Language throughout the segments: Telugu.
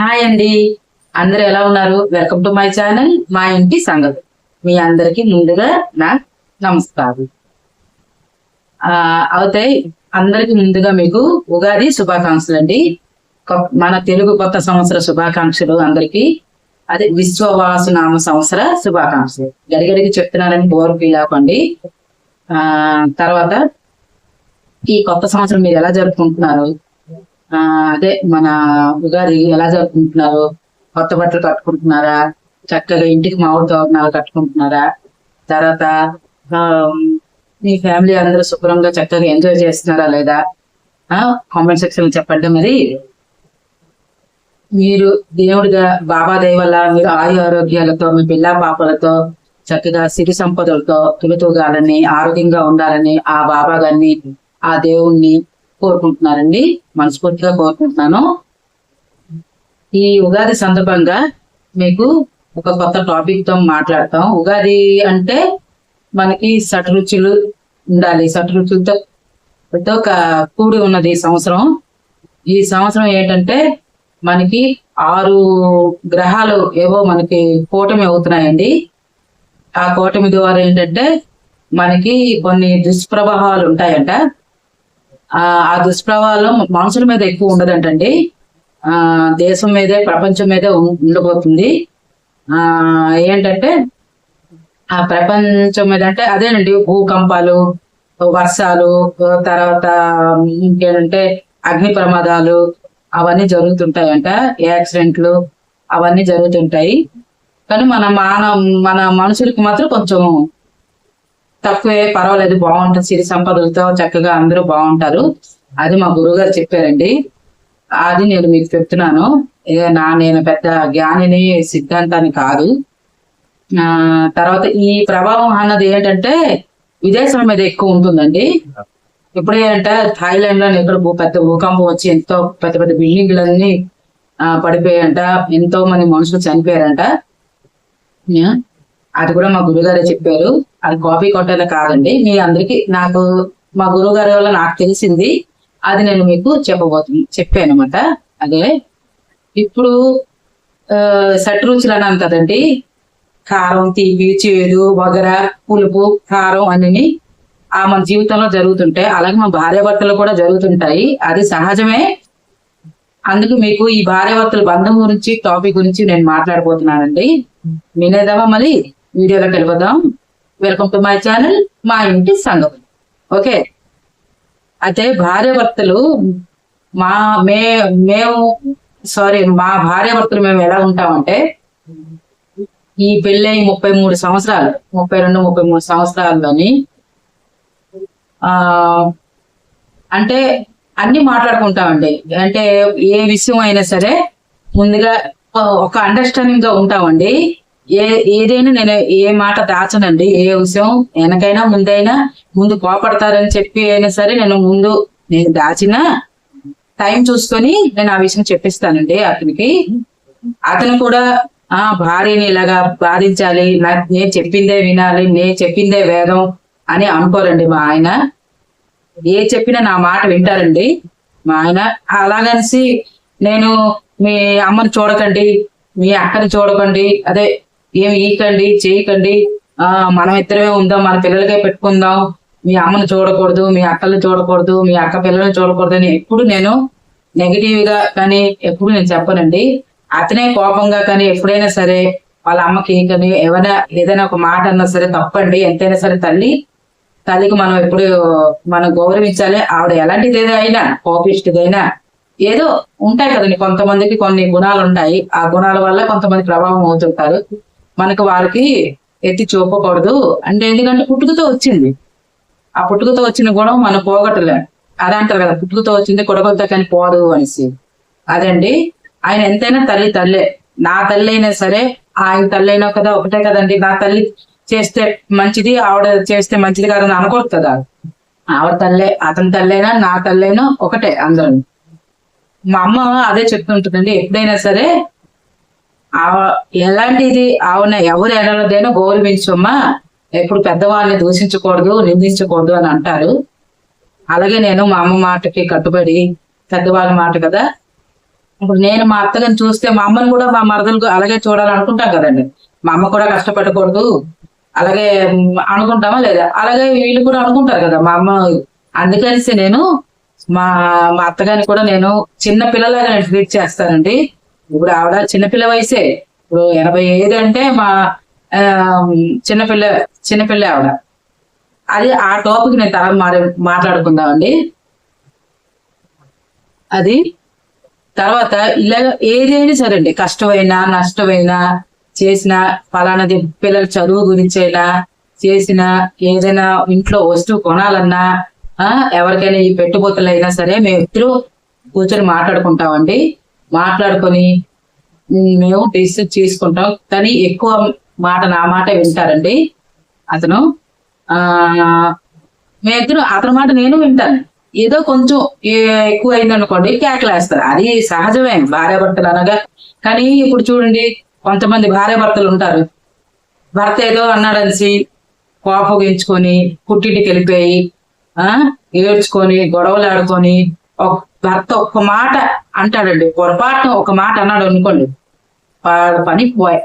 హాయ్ అండి. అందరు ఎలా ఉన్నారు? వెల్కమ్ టు మై ఛానల్ మా ఇంటి సంగతి. మీ అందరికి ముందుగా నా నమస్కారం. అవుతాయి అయితే అందరికి ముందుగా మీకు ఉగాది శుభాకాంక్షలు అండి. కొ- మన తెలుగు కొత్త సంవత్సర శుభాకాంక్షలు అందరికి. అదే విశ్వవాసు నామ సంవత్సర శుభాకాంక్షలు. గడిగడికి చెప్తున్నారని బోర్ ఫీల్ అవ్వకండి తర్వాత ఈ కొత్త సంవత్సరం మీరు ఎలా జరుపుకుంటున్నారు? అదే మన ఉగాది ఎలా జరుపుకుంటున్నారు? కొత్త బట్టలు కట్టుకుంటున్నారా? చక్కగా ఇంటికి మామిడి తోరణాలు కట్టుకుంటున్నారా? తర్వాత మీ ఫ్యామిలీ అందరూ శుభ్రంగా చక్కగా ఎంజాయ్ చేస్తున్నారా లేదా? కామెంట్ సెక్షన్ చెప్పండి మరి. మీరు దేవుడిగా బాబా వల్ల మీరు ఆయు ఆరోగ్యాలతో మీ పిల్ల పాపలతో చక్కగా సిరి సంపదలతో తులుతూగాలని ఆరోగ్యంగా ఉండాలని ఆ బాబా గారిని ఆ దేవుణ్ణి కోరుకుంటున్నానండి మనస్ఫూర్తిగా కోరుకుంటున్నాను. ఈ ఉగాది సందర్భంగా మీకు ఒక కొత్త టాపిక్తో మాట్లాడతాం. ఉగాది అంటే మనకి సటరుచులు ఉండాలి. సటరుచులతో తో ఒక కూడి ఉన్నది ఈ సంవత్సరం. ఈ సంవత్సరం ఏంటంటే మనకి ఆరు గ్రహాలు ఏవో మనకి కూటమి అవుతున్నాయండి. ఆ కూటమి ద్వారా ఏంటంటే మనకి కొన్ని దుష్ప్రభావాలు ఉంటాయంట. ఆ ఆ దుష్ప్రభావం మనుషుల మీద ఎక్కువ ఉండదంటండి. ఆ దేశం మీదే ప్రపంచం మీదే ఉం- ఉండబోతుంది. ఆ ఏంటంటే ఆ ప్రపంచం మీద అంటే అదేనండి భూకంపాలు వర్షాలు తర్వాత ఇంకేంటంటే అగ్ని ప్రమాదాలు అవన్నీ జరుగుతుంటాయంట. యాక్సిడెంట్లు అవన్నీ జరుగుతుంటాయి. కానీ మన మాన మన మనుషులకి మాత్రం కొంచెం తక్కువే పర్వాలేదు బాగుంటుంది. సిరి సంపదలతో చక్కగా అందరూ బాగుంటారు. అది మా గురువుగారు చెప్పారండి. అది నేను మీకు చెప్తున్నాను. నా నేను పెద్ద జ్ఞానిని సిద్ధాంతాన్ని కాదు. తర్వాత ఈ ప్రభావం అన్నది ఏంటంటే విదేశాల మీద ఎక్కువ ఉంటుందండి. ఇప్పుడు ఏంటంటే థాయిలాండ్లో ఇక్కడ పెద్ద భూకంపం వచ్చి ఎంతో పెద్ద పెద్ద బిల్డింగ్లన్నీ పడిపోయాయంట. ఎంతో మంది మనుషులు చనిపోయారంట. అది కూడా మా గురుగారే చెప్పారు. అది కాపీ కొట్టేది కాదండి. మీ అందరికి నాకు మా గురువు గారి వల్ల నాకు తెలిసింది. అది నేను మీకు చెప్పబోతుంది చెప్పాను అనమాట అదే ఇప్పుడు సట్ రుచులు అన్నాను కదండి. కారం తీపి చేదు వగర పులుపు కారం అన్ని ఆ మన జీవితంలో జరుగుతుంటాయి. అలాగే మన భార్యాభర్తలు కూడా జరుగుతుంటాయి. అది సహజమే. అందుకు మీకు ఈ భార్యాభర్తల బంధం గురించి టాపిక్ గురించి నేను మాట్లాడబోతున్నానండి. వినేదామా మళ్ళీ వీడియోలోకి వెళ్ళిపోదాం. వెల్కమ్ టు మై ఛానల్ మా ఇంటి సంఘం ఓకే? అయితే భార్యాభర్తలు మా మే మేము సారీ మా భార్యాభర్తలు మేము ఎలా ఉంటామంటే ఈ పెళ్ళై ముప్పై మూడు సంవత్సరాలు ముప్పై రెండు ముప్పై మూడు సంవత్సరాల్లోని ఆ అంటే అన్ని మాట్లాడుకుంటామండి. అంటే ఏ విషయం అయినా సరే ముందుగా ఒక అండర్స్టాండింగ్గా ఉంటామండి. ఏ ఏదైనా నేను ఏ మాట దాచనండి ఏ విషయం వెనకైనా ముందైనా ముందు కోపడతారని చెప్పి అయినా సరే నేను ముందు నేను దాచిన టైం చూసుకొని నేను ఆ విషయం చెప్పిస్తానండి అతనికి. అతను కూడా ఆ భార్యని ఇలాగా బాధించాలి నేను చెప్పిందే వినాలి నేను చెప్పిందే వేదం అని అనుకోరండి మా ఆయన. ఏ చెప్పినా నా మాట వింటారండి మా ఆయన. అలాగనేసి నేను మీ అమ్మని చూడకండి మీ అక్కని చూడకండి అదే ఏమి ఈకండి చేయకండి. ఆ మనం ఇద్దరమే ఉందాం మన పిల్లలకే పెట్టుకుందాం. మీ అమ్మని చూడకూడదు మీ అక్కల్ని చూడకూడదు మీ అక్క పిల్లల్ని చూడకూడదు అని ఎప్పుడు నేను నెగిటివ్గా కానీ ఎప్పుడు నేను చెప్పనండి. అతనే కోపంగా కానీ ఎప్పుడైనా సరే వాళ్ళ అమ్మకి కానీ ఏమైనా ఏదైనా ఒక మాట అన్నా సరే తప్పండి. ఎంతైనా సరే తల్లి తల్లికి మనం ఎప్పుడు మనం గౌరవించాలి. ఆవిడ ఎలాంటిది అయినా కోపిష్టిదైనా ఏదో ఉంటాయి కదండి. కొంతమందికి కొన్ని గుణాలు ఉంటాయి ఆ గుణాల వల్ల కొంతమంది ప్రభావం అవుతుంటారు. మనకు వారికి ఎత్తి చూపకూడదు. అంటే ఎందుకంటే పుట్టుకతో వచ్చింది. ఆ పుట్టుకతో వచ్చిన గుణం మనం పోగొట్టలే. అదే అంటారు కదా పుట్టుకతో వచ్చింది కొడగలతో కానీ పోదు అనేసి. అదండి. ఆయన ఎంతైనా తల్లి తల్లే. నా తల్లి అయినా సరే ఆయన తల్లి అయినా కదా ఒకటే కదండి. నా తల్లి చేస్తే మంచిది ఆవిడ చేస్తే మంచిది కాదని అనుకోదు కదా ఆవిడ తల్లే అతని తల్లైనా నా తల్లైనా ఒకటే అందరూ. మా అమ్మ అదే చెప్తుంటుందండి. ఎప్పుడైనా సరే ఎలాంటిది? ఆవున ఎవరు ఎడలదైనా గౌరవించమ్మా ఎప్పుడు పెద్దవాళ్ళని దూషించకూడదు నిందించకూడదు అని అంటారు. అలాగే నేను మా అమ్మ మాటకి కట్టుబడి పెద్దవాళ్ళ మాట కదా. ఇప్పుడు నేను మా అత్తగారిని చూస్తే మా అమ్మని కూడా మా మరదలు అలాగే చూడాలనుకుంటాం కదండి. మా అమ్మ కూడా కష్టపడకూడదు. అలాగే అనుకుంటామా లేదా? అలాగే వీళ్ళు కూడా అనుకుంటారు కదా. మా అమ్మ అందుకనేసి నేను మా మా అత్తగారిని కూడా నేను చిన్న పిల్లలాగా నేను ట్రీట్ చేస్తానండి. ఇప్పుడు ఆవిడ చిన్నపిల్ల వయసే. ఇప్పుడు ఎనభై ఐదు అంటే మా చిన్నపిల్ల చిన్నపిల్ల ఆవిడ. అది ఆ టాపిక్ నేను తర్వాత మాట్లాడు మాట్లాడుకుందామండి. అది తర్వాత ఇలా ఏదైనా సరే అండి కష్టమైనా నష్టమైనా చేసిన ఫలానాది పిల్లల చదువు గురించి అయినా చేసిన ఏదైనా ఇంట్లో వస్తువు కొనాలన్నా ఆ ఎవరికైనా ఈ పెట్టుబోతులైనా అయినా సరే మేము ఇద్దరు కూర్చొని మాట్లాడుకుంటామండి. మాట్లాడుకొని మేము డిసిషన్ తీసుకుంటాం కానీ ఎక్కువ మాట నా మాట వింటారండి అతను. ఆ మేమిద్దరు అతని మాట నేను వింటాను. ఏదో కొంచెం ఎక్కువ అయింది అనుకోండి కేకలేస్తారు. అది సహజమే భార్య భర్తలు అనగా. కానీ ఇప్పుడు చూడండి కొంతమంది భార్య భర్తలు ఉంటారు. భర్త ఏదో అన్నాడనిసి కోపగించుకొని పుట్టింటికి వెళ్ళిపోయి ఏడ్చుకొని గొడవలు ఆడుకొని భర్త ఒక్క మాట అంటాడండి పొరపాటున ఒక మాట అన్నాడు అనుకోండి వాడు పని పోయ్.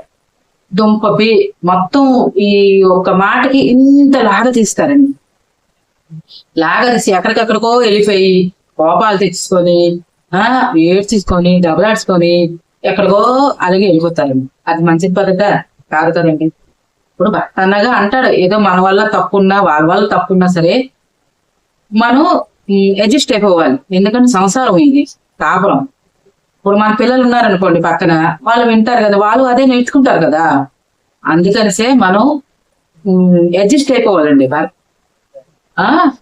దుంపపి మొత్తం ఈ ఒక్క మాటకి ఇంత లాగ తీస్తారండి. లాగదీసి ఎక్కడికెక్కడికో వెళ్ళిపోయి కోపాలు తెచ్చుకొని ఆ ఏడ్చుకొని దెబ్బలాడ్చుకొని ఎక్కడికో అలాగే వెళ్ళిపోతారండి. అది మంచి పద్ధత కాదు కదండి ఇప్పుడు భర్త అన్నగా అంటాడు ఏదో మన వల్ల తప్పున్నా వాళ్ళ వల్ల తప్పున్నా సరే మనం అడ్జస్ట్ అయిపోవాలి. ఎందుకంటే సంసారం ఇది. కాపురం. ఇప్పుడు మన పిల్లలు ఉన్నారనుకోండి పక్కన వాళ్ళు వింటారు కదా వాళ్ళు అదే నేర్చుకుంటారు కదా. అందుకనిసే మనం అడ్జస్ట్ అయిపోవాలండి భర్త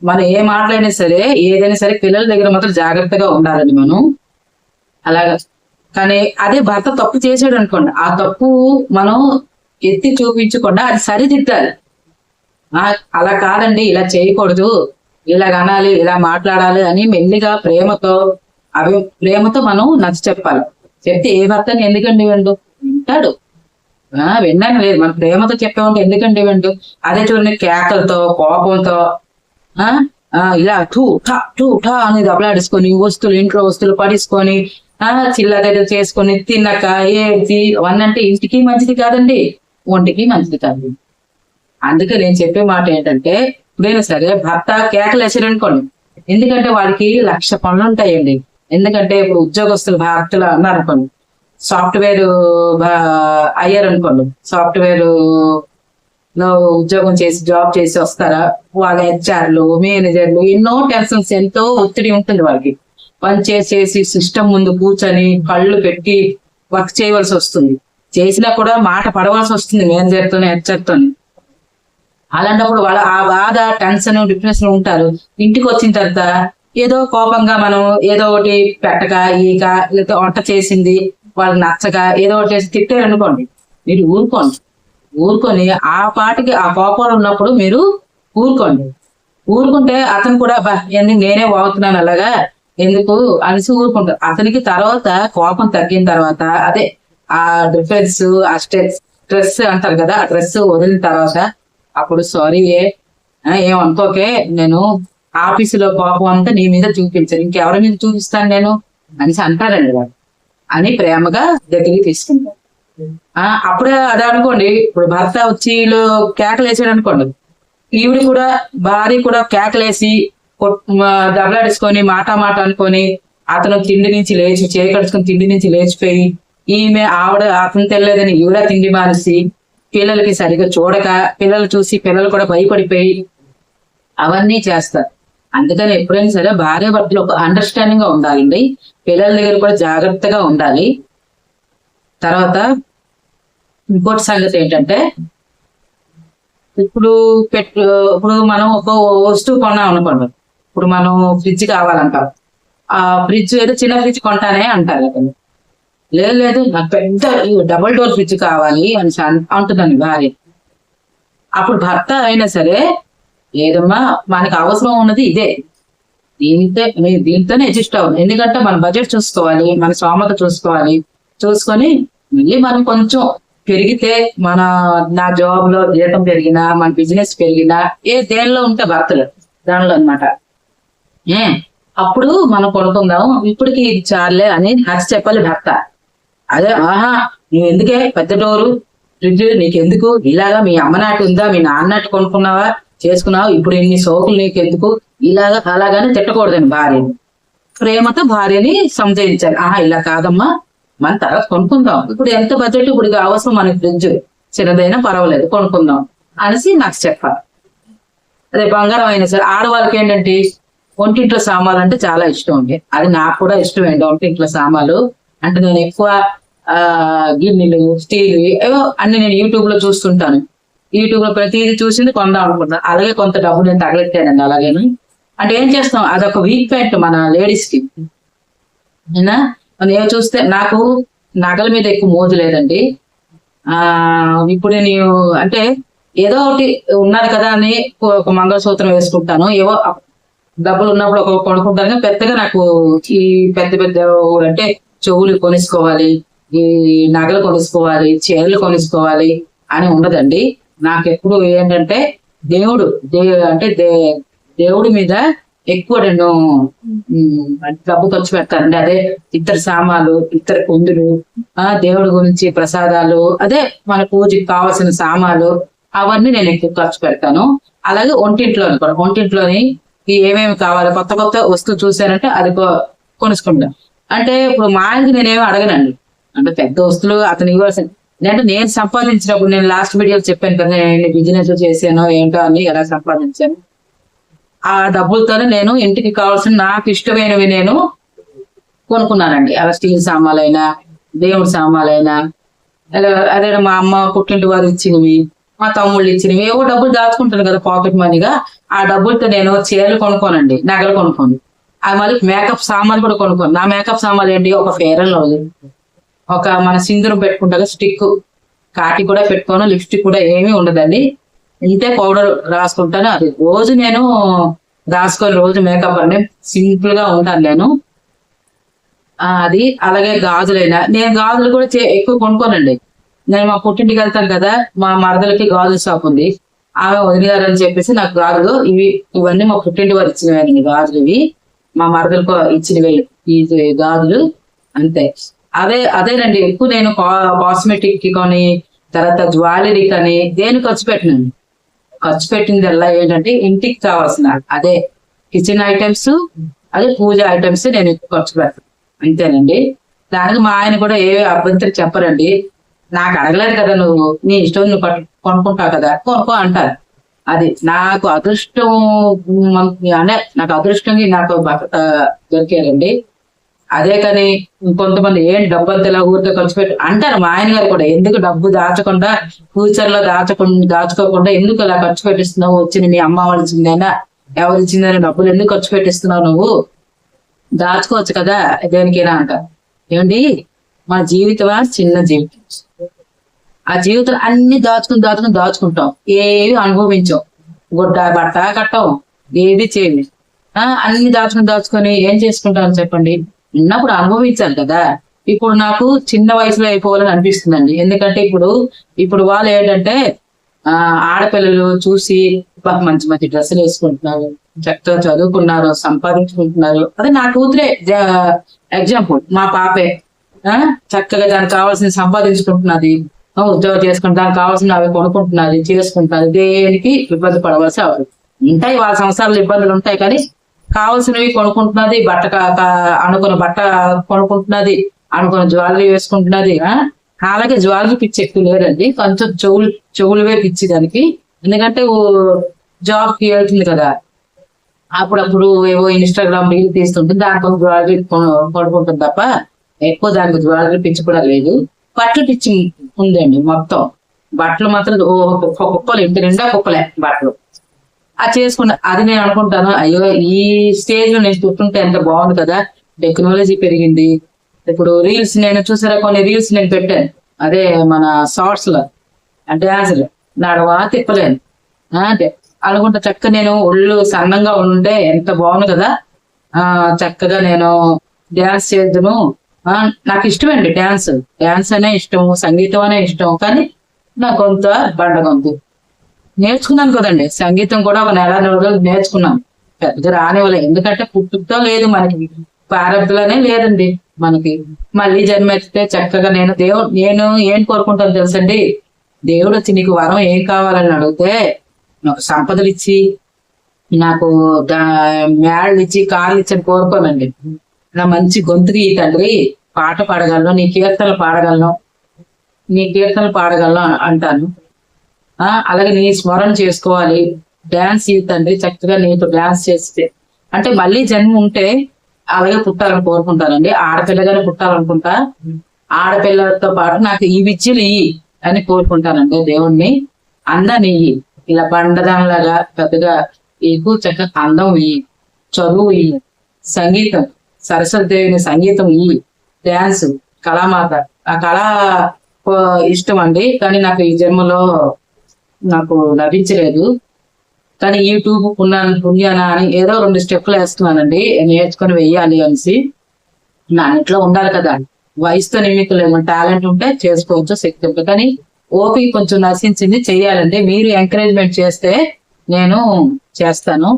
మనం ఏ మాటలైనా సరే ఏదైనా సరే పిల్లల దగ్గర మాత్రం జాగ్రత్తగా ఉండాలండి మనం. అలాగా. కానీ అదే భర్త తప్పు చేసాడు అనుకోండి ఆ తప్పు మనం ఎత్తి చూపించకుండా అది సరిదిద్దాలి. అలా కాదండి ఇలా చేయకూడదు. ఇలా అనాలి ఇలా మాట్లాడాలి అని మెల్లిగా ప్రేమతో అవి ప్రేమతో మనం నచ్చ చెప్పాలి. చెప్తే ఏ భర్తని ఎందుకండి వెండు? వింటాడు. ఆ విన్నాను లేదు. మన ప్రేమతో చెప్పేవాడు ఎందుకండి వెండు? అదే చూడండి కేకలతో కోపంతో ఆ ఆ, ఇలా టూ ఠా టూ ఠా అని దెబ్బలాడేసుకొని వస్తువులు ఇంట్లో వస్తువులు పడేసుకొని ఆ చిల్ల దగ్గర చేసుకొని తిన్నాక ఏది అవన్నీ అంటే ఇంటికి మంచిది కాదండి. ఒంటికి మంచిది కాదు. అందుకే నేను చెప్పే మాట ఏంటంటే ఎప్పుడైనా సరే భర్త కేకలేసారు అనుకోండి ఎందుకంటే వాడికి లక్ష పనులు ఉంటాయండి. ఎందుకంటే ఇప్పుడు ఉద్యోగస్తులు భర్తలు అన్నారు అనుకోండి సాఫ్ట్వేర్ అయ్యారు అనుకోండి సాఫ్ట్వేర్లో ఉద్యోగం చేసి జాబ్ చేసి వస్తారా? వాళ్ళ హెచ్ఆర్లు మేనేజర్లు ఎన్నో టెన్షన్స్ ఎంతో ఒత్తిడి ఉంటుంది వాళ్ళకి. పని చేసేసి సిస్టమ్ ముందు కూర్చొని కళ్ళు పెట్టి వర్క్ చేయవలసి వస్తుంది. చేసినా కూడా మాట పడవలసి వస్తుంది మేనేజర్తో హెచ్ఆర్తో అలాంటప్పుడు వాళ్ళ ఆ బాధ టెన్షన్ డిప్రెషన్ ఉంటారు. ఇంటికి వచ్చిన తర్వాత ఏదో కోపంగా మనం ఏదో ఒకటి పెట్టక ఈక లేకపోతే వంట చేసింది వాళ్ళకి నచ్చక ఏదో ఒకటి చేసి తిట్టారు అనుకోండి. మీరు ఊరుకోండి. ఊరుకొని ఆ పాటికి ఆ కోపంలో ఉన్నప్పుడు మీరు ఊరుకోండి. ఊరుకుంటే అతను కూడా బా ఎందుకు నేనే వాగుతున్నాను అలాగా? ఎందుకు? అనేసి ఊరుకుంటారు. అతనికి తర్వాత కోపం తగ్గిన తర్వాత అదే ఆ డిఫరెన్స్ ఆ స్ట్రెస్ స్ట్రెస్ అంటారు కదా ఆ స్ట్రెస్ వదిలిన తర్వాత అప్పుడు సారీ ఏ. ఏమనుకోకే నేను ఆఫీసులో కోపం అంతా నీ మీద చూపించాను ఇంకెవరి మీద చూపిస్తాను నేను? అనేసి అంటారండి వాడు అని ప్రేమగా దగ్గరికి తీసుకుంటారు. ఆ అప్పుడే అదే అనుకోండి. ఇప్పుడు భర్త వచ్చి వీళ్ళు కేకలేసాడు అనుకోండి. ఈవిడ కూడా భార్య కూడా కేకలేసి దెబ్బలాడేసుకొని మాట మాట అనుకొని అతను తిండి నుంచి లేచి చేయి తిండి నుంచి లేచిపోయి ఈమె ఆవిడ అతను తెలియదని ఈవిడ తిండి మానేసి పిల్లలకి సరిగ్గా చూడక పిల్లలు చూసి పిల్లలు కూడా భయపడిపోయి అవన్నీ చేస్తారు. అందుకని ఎప్పుడైనా సరే భార్య భర్తలు ఒక అండర్స్టాండింగ్గా ఉండాలండి. పిల్లల దగ్గర కూడా జాగ్రత్తగా ఉండాలి. తర్వాత ఇంకోటి సంగతి ఏంటంటే ఇప్పుడు పెట్టు ఇప్పుడు మనం ఒక వస్తువు కొన్నాం అనుకోండి. ఇప్పుడు మనం ఫ్రిడ్జ్ కావాలంటాం. ఆ ఫ్రిడ్జ్ ఏదో చిన్న ఫ్రిడ్జ్ కొంటానే అంటారు అతను లేదు లేదు నాకు పెద్ద డబుల్ డోర్ ఫ్రిడ్జ్ కావాలి అని అంటుందని భార్య. అప్పుడు భర్త అయినా సరే లేదమ్మా మనకు అవసరం ఉన్నది ఇదే. దీనితో మీరు దీంతోనే అడ్జస్ట్ అవ్వాలి ఎందుకంటే మన బడ్జెట్ చూసుకోవాలి మన స్తోమత చూసుకోవాలి. చూసుకొని మళ్ళీ మనం కొంచెం పెరిగితే మన నా జాబ్లో జీతం పెరిగినా మన బిజినెస్ పెరిగినా ఏ దేనిలో ఉంటే భర్తలు దానిలో అనమాట అప్పుడు మనం కొనుక్కుందాం. ఇప్పటికి ఇది చాలే అని నచ్చ చెప్పాలి భర్త. అదే ఆహా నువ్వు ఎందుకే పెద్ద డోరు? ఫ్రిడ్జ్ నీకెందుకు? ఇలాగా మీ అమ్మ నాటి ఉందా మీ నాన్న నాటి కొనుక్కున్నావా? చేసుకున్నావు? ఇప్పుడు ఇన్ని సోకులు నీకెందుకు? ఇలాగా అలాగానే తిట్టకూడదండి భార్యని. ప్రేమతో భార్యని సంజయించాలి. ఆహా ఇలా కాదమ్మా. మన తర్వాత కొనుక్కుందాం. ఇప్పుడు ఎంత బడ్జెట్ ఇప్పుడు ఇది అవసరం మనకి ఫ్రిడ్జ్? చిన్నదైనా పర్వాలేదు కొనుక్కుందాం అనేసి నాకు చెప్పాలి. అదే బంగారం అయినా సరే ఆడవాళ్ళకి ఏంటంటే ఒంటింట్లో సామాన్లు అంటే చాలా ఇష్టం అండి. అది నాకు కూడా ఇష్టం అండి ఒంటింట్లో సామాన్లు. అంటే నేను ఎక్కువ గిన్నెలు స్టీల్ ఏవో అన్ని నేను యూట్యూబ్లో చూస్తుంటాను. యూట్యూబ్లో ప్రతిదీ చూసింది కొందాం అనుకుంటాను అలాగే కొంత డబ్బు నేను తగలెట్టానండి అలాగేను. అంటే ఏం చేస్తాం అదొక వీక్ పాయింట్ మన లేడీస్కి. అయినా? చూస్తే నాకు నగల మీద ఎక్కువ మోజు లేదండి. ఆ ఇప్పుడు నేను అంటే ఏదో ఒకటి ఉన్నది కదా అని ఒక మంగళసూత్రం వేసుకుంటాను. ఏవో డబ్బులు ఉన్నప్పుడు ఒక కొనుక్కుంటాను. పెద్దగా నాకు ఈ పెద్ద పెద్ద అంటే చెవులు కొనుక్కోవాలి ఈ నగలు కొనుక్కోవాలి చీరలు కొనుక్కోవాలి అని ఉండదండి. నాకు ఎప్పుడు ఏంటంటే దేవుడు దే అంటే దే దేవుడి మీద ఎక్కువ నేను డబ్బు ఖర్చు పెడతానండి. అదే ఇద్దరు సామాలు ఇద్దరు కుందులు ఆ దేవుడి గురించి ప్రసాదాలు అదే మన పూజకి కావాల్సిన సామాలు అవన్నీ నేను ఎక్కువ ఖర్చు పెడతాను. అలాగే ఒంటింట్లో కూడా ఒంటింట్లోని ఏమేమి కావాలి కొత్త కొత్త వస్తువు చూసానంటే అది కొ- కొనుక్కుంటాను. అంటే ఇప్పుడు మా ఆయనకి నేనేమి అడగనండి. అంటే పెద్ద వస్తువులు అతను ఇవ్వాల్సింది అంటే నేను సంపాదించినప్పుడు నేను లాస్ట్ వీడియో చెప్పాను కదా నేను బిజినెస్ చేశాను ఏంటో అని ఎలా సంపాదించాను. ఆ డబ్బులతోనే నేను ఇంటికి కావాల్సిన నాకు ఇష్టమైనవి నేను కొనుక్కున్నానండి. అలా స్టీల్ సామాన్లైనా దేవుడి సామాన్లైనా అలా అదే మా అమ్మ పుట్టింటి వారు ఇచ్చినవి మా తమ్ముళ్ళు ఇచ్చినవి ఏవో డబ్బులు దాచుకుంటాను కదా పాకెట్ మనీగా ఆ డబ్బులతో నేను చీరలు కొనుక్కోనండి నగలు కొనుక్కోను. అది మళ్ళీ మేకప్ సామాన్లు కూడా కొనుక్కోను. నా మేకప్ సామాన్లు ఏంటి? ఒక ఫేర్ అండ్ లవ్లీ ఒక మన సింధూరం పెట్టుకుంటా స్టిక్. కాటి కూడా పెట్టుకోను లిప్స్టిక్ కూడా ఏమీ ఉండదండి. ఇంతే పౌడర్ రాసుకుంటాను. అది రోజు నేను రాసుకొని రోజు మేకప్ అంటే సింపుల్గా ఉంటాను నేను. అది అలాగే గాజులైనా. నేను గాజులు కూడా చే- ఎక్కువ కొనుక్కోనండి. నేను మా పుట్టింటికి వెళ్తాను కదా మా మరదలకి గాజుల షాప్ ఉంది. ఆమె వదిలేరని చెప్పేసి నాకు గాజులు ఇవి ఇవన్నీ మా పుట్టింటి వారు ఇచ్చినవి గాజులు ఇవి. మా మరదలకు ఇచ్చినవి ఈ గాజులు అంతే. అదే అదేనండి ఎక్కువ నేను కాస్మెటిక్కి కానీ తర్వాత జ్యువెలరీ కానీ దేని ఖర్చు పెట్టినాను? ఖర్చు పెట్టిందల్లా ఏంటంటే ఇంటికి కావాల్సిన అదే కిచెన్ ఐటమ్స్ అదే పూజ ఐటమ్స్ నేను ఎక్కువ ఖర్చు పెడతాను అంతేనండి. దానికి మా ఆయన కూడా ఏ అభ్యంతరం చెప్పరండి. నాకు అడగలేదు కదా నువ్వు నీ ఇష్టం నువ్వు కొనుక్కుంటావు కదా కొనుక్కో అంటారు. అది నాకు అదృష్టం అనే నాకు అదృష్టంగా నాకు దొరికారండి. అదే కానీ ఇంకొంతమంది ఏం డబ్బు అంతా ఇలా ఊరికే ఖర్చు పెట్టి అంటారు మా ఆయన గారు కూడా ఎందుకు డబ్బు దాచకుండా ఫ్యూచర్లో దాచకుండా దాచుకోకుండా ఎందుకు అలా ఖర్చు పెట్టిస్తున్నావు? వచ్చిన మీ అమ్మ వాళ్ళు ఇచ్చిందైనా ఎవరు ఇచ్చిందని డబ్బులు ఎందుకు ఖర్చు పెట్టిస్తున్నావు నువ్వు? దాచుకోవచ్చు కదా దేనికైనా అంట. ఏమండి? మా జీవితమా? చిన్న జీవితం. ఆ జీవితంలో అన్ని దాచుకుని దాచుకుని దాచుకుంటాం. ఏవి అనుభవించాం. గుడ్డ బట్ట కట్టం. ఏది చేయవి ఆ, అన్ని దాచుకుని దాచుకొని ఏం చేసుకుంటాం చెప్పండి. ఉన్నప్పుడు అనుభవించాలి కదా. ఇప్పుడు నాకు చిన్న వయసులో అయిపోవాలని అనిపిస్తుందండి. ఎందుకంటే ఇప్పుడు ఇప్పుడు వాళ్ళు ఏంటంటే ఆ ఆడపిల్లలు చూసి మంచి మంచి డ్రెస్సులు వేసుకుంటున్నారు. చక్కగా చదువుకున్నారు సంపాదించుకుంటున్నారు. అదే నా కూతురే ఎగ్జాంపుల్. మా పాపే. చక్కగా దానికి కావాల్సిన సంపాదించుకుంటున్నది. ఉద్యోగం చేసుకుంటే దానికి కావాల్సిన అవి కొనుక్కుంటున్నది చేసుకుంటున్నది దేనికి ఇబ్బంది పడవలసి అవసరం ఉంటాయి వాళ్ళ సంవత్సరాలు ఇబ్బందులు ఉంటాయి కానీ కావాల్సినవి కొనుక్కుంటున్నది బట్ట అనుకున్న బట్ట కొనుక్కుంటున్నది అనుకున్న జ్యువెలరీ వేసుకుంటున్నది అలాగే జ్యువెలరీ పిచ్చి ఎక్కువ లేదండి. కొంచెం చెవులు చెవులవే పిచ్చి దానికి. ఎందుకంటే జాబ్కి వెళ్తుంది కదా. అప్పుడప్పుడు ఏవో ఇన్స్టాగ్రామ్ రీల్ తీస్తుంటే దానికోసం జ్యువెలరీ కొనుక్కుంటుంది తప్ప ఎక్కువ దానికి జ్యువెలరీ పిచ్చి కూడా లేదు. బట్టలు టిచ్చింగ్ ఉందండి మొత్తం. బట్టలు మాత్రం ఓ కుప్పలు ఇంటి నిండా కుప్పలే బట్టలు. అది చేసుకున్న అది నేను అనుకుంటాను అయ్యో ఈ స్టేజ్లో నేను చూస్తుంటే ఎంత బాగుంది కదా టెక్నాలజీ పెరిగింది. ఇప్పుడు రీల్స్ నేను చూసారా కొన్ని రీల్స్ నేను పెట్టాను. అదే మన షార్ట్స్లో డ్యాన్స్ నడవా తిప్పలేను. ఆ, అంటే అనుకుంటే చక్క నేను ఒళ్ళు సన్నంగా ఉంటే ఎంత బాగుంది కదా. ఆ చక్కగా నేను డ్యాన్స్ చేద్దును. నాకు నాకు ఇష్టమండి డ్యాన్స్ డ్యాన్స్ అనే ఇష్టం సంగీతం అనే ఇష్టం కానీ నా గొంత బండ గొంతు నేర్చుకున్నాను కదండి సంగీతం కూడా ఒక నెల రోజులు నేర్చుకున్నాను. పెద్దగా రానివ్వలేదు ఎందుకంటే పుట్టుకతో లేదు మనకి ప్రారంభంలోనే లేదండి మనకి. మళ్ళీ జన్మెత్తితే చక్కగా నేను దేవుడు నేను ఏం కోరుకుంటాను తెలుసండి? దేవుడు వచ్చి నీకు వరం ఏం కావాలని అడిగితే నాకు సంపదలు ఇచ్చి నాకు మేడలు ఇచ్చి కార్లు ఇచ్చి అని కోరుకోనండి. నా మంచి గొంతుకి తండ్రి పాట పాడగలను నీ కీర్తనలు పాడగలను. నీ కీర్తనలు పాడగలను అంటాను. అలాగే నీ స్మరణ చేసుకోవాలి. డ్యాన్స్ ఈ తండ్రి చక్కగా నీతో డ్యాన్స్ చేస్తే. అంటే మళ్ళీ జన్మ ఉంటే అలాగే పుట్టాలని కోరుకుంటానండి. ఆడపిల్లగానే పుట్టాలనుకుంటా. ఆడపిల్లలతో పాటు నాకు ఈ విద్యలు ఇయ్యి అని కోరుకుంటానండి దేవుణ్ణి. అందాన్ని ఇయ్యి ఇలా బండదానిలాగా పెద్దగా ఎక్కువ చక్కగా అందం ఇయ్యి చదువు ఇయ్యి సంగీతం. సరస్వతి దేవిని సంగీతం ఈ డ్యాన్స్ కళామాత. ఆ కళ ఇష్టం అండి. కానీ నాకు ఈ జన్మలో నాకు లభించలేదు. కానీ యూట్యూబ్ ఉన్నాను పుణ్యాన అని ఏదో రెండు స్టెప్పులు వేస్తున్నానండి. నేర్చుకొని వెయ్యాలి అనేసి. నా ఇంట్లో ఉండాలి కదా. వయసుతో నిమికులు ఏమైనా టాలెంట్ ఉంటే చేసుకోవచ్చు శక్తి ఉంటే. కానీ ఓపిక కొంచెం నశించింది చేయాలండి. మీరు ఎంకరేజ్మెంట్ చేస్తే నేను చేస్తాను.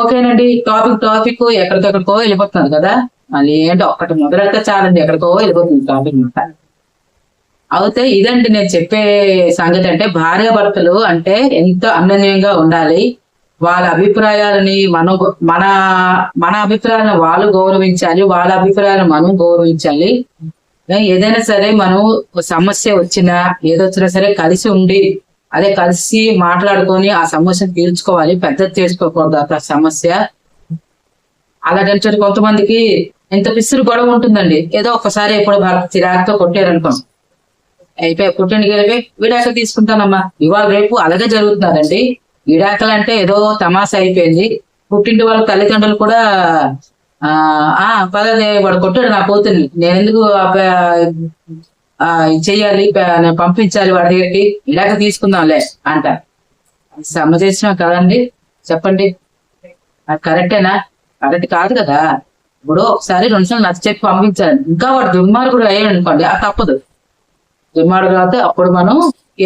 ఓకేనండి టాపిక్ టాపిక్ ఎక్కడికెక్కడికో వెళ్ళిపోతుంది కదా. మళ్ళీ ఏంటో ఒక్కటి మొదలైతే చాలండి ఎక్కడికో వెళ్ళిపోతుంది టాపిక్ మాట అయితే ఇదండి నేను చెప్పే సంగతి అంటే భార్యాభర్తలు అంటే ఎంతో అన్యోన్యంగా ఉండాలి వాళ్ళ అభిప్రాయాలని మనం మన మన అభిప్రాయాలను వాళ్ళు గౌరవించాలి వాళ్ళ అభిప్రాయాలను మనం గౌరవించాలి. ఏదైనా సరే మనం ఒక సమస్య వచ్చినా ఏదొచ్చినా సరే కలిసి ఉండి అదే కలిసి మాట్లాడుకొని ఆ సమస్యను తీర్చుకోవాలి పెద్దది చేసుకోకూడదు అక్కడ సమస్య. అలాగంటే కొంతమందికి ఎంత పిసురు గొడవ ఉంటుందండి. ఏదో ఒకసారి ఎప్పుడు భర్త చిరాకుతో కొట్టారనుకో అయిపోయి పుట్టిన వెళ్ళిపోయి విడాకులు తీసుకుంటానమ్మా. ఇవాళ రేపు అలాగే జరుగుతున్నారండి విడాకులు అంటే ఏదో తమాషా అయిపోయింది. పుట్టింటి వాళ్ళ తల్లిదండ్రులు కూడా ఆ ఆ పదదే వాడు కొట్టాడు నా కూతుర్ని. నేను ఎందుకు ఇది చెయ్యాలి పంపించాలి వాడి దగ్గరికి ఇలాగ తీసుకుందాంలే అంట. సమ్మ చేసినాం కదండి చెప్పండి. అది కరెక్టేనా? కరెక్ట్ కాదు కదా. ఇప్పుడు ఒకసారి రెండు సార్లు నచ్చ చెప్పి పంపించాలి ఇంకా వాడు దుర్మార్గుడు అయ్యాడు అనుకోండి అది తప్పదు. దుర్మార్గుడు అయితే అప్పుడు మనం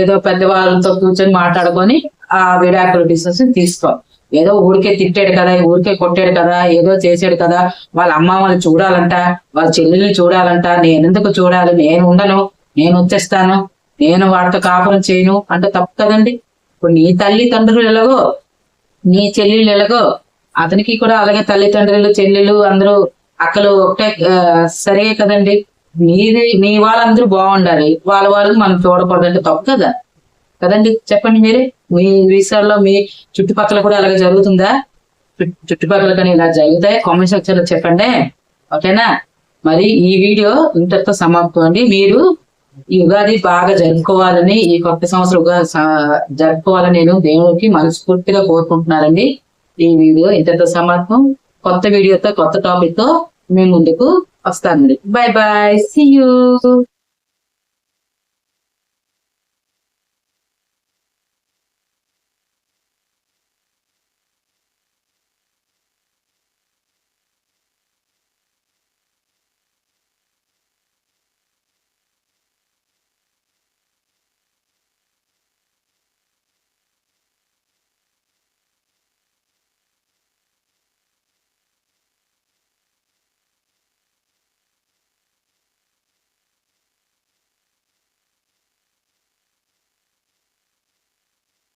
ఏదో పెద్దవాళ్ళతో కూర్చొని మాట్లాడుకొని ఆ విడాకుల డిసిషన్ తీసుకోవాలి. ఏదో ఊరికే తిట్టాడు కదా ఊరికే కొట్టాడు కదా ఏదో చేశాడు కదా వాళ్ళ అమ్మ వాళ్ళు చూడాలంట వాళ్ళ చెల్లెల్ని చూడాలంట నేను ఎందుకు చూడాలి నేను ఉండను నేను వచ్చేస్తాను నేను వాడితో కాపురం చేయను అంటే తప్పు కదండి. ఇప్పుడు నీ తల్లి తండ్రులు ఎలాగో నీ చెల్లెళ్ళు ఎలాగో అతనికి కూడా అలాగే తల్లిదండ్రులు చెల్లెలు అందరూ అక్కలు ఒకటే సరే కదండి. నీది నీ వాళ్ళందరూ బాగుండాలి వాళ్ళ వాళ్ళకి మనం చూడకూడదంటే తప్పు కదా. కదండి? చెప్పండి మీరే. మీ విషయాల్లో మీ చుట్టుపక్కల కూడా అలాగే జరుగుతుందా? చుట్టుపక్కల కానీ ఇలా జరుగుతాయి? కామెంట్ సెక్షన్లో చెప్పండి. ఓకేనా? మరి ఈ వీడియో ఇంతటితో సమాప్తం అండి. మీరు ఈ ఉగాది బాగా జరుపుకోవాలని ఈ కొత్త సంవత్సరం ఉగాది జరుపుకోవాలని నేను దేవుడికి మనస్ఫూర్తిగా కోరుకుంటున్నానండి. ఈ వీడియో ఇంతటితో సమాప్తం. కొత్త వీడియోతో కొత్త టాపిక్తో మేము ముందుకు వస్తానండి. Bye bye see you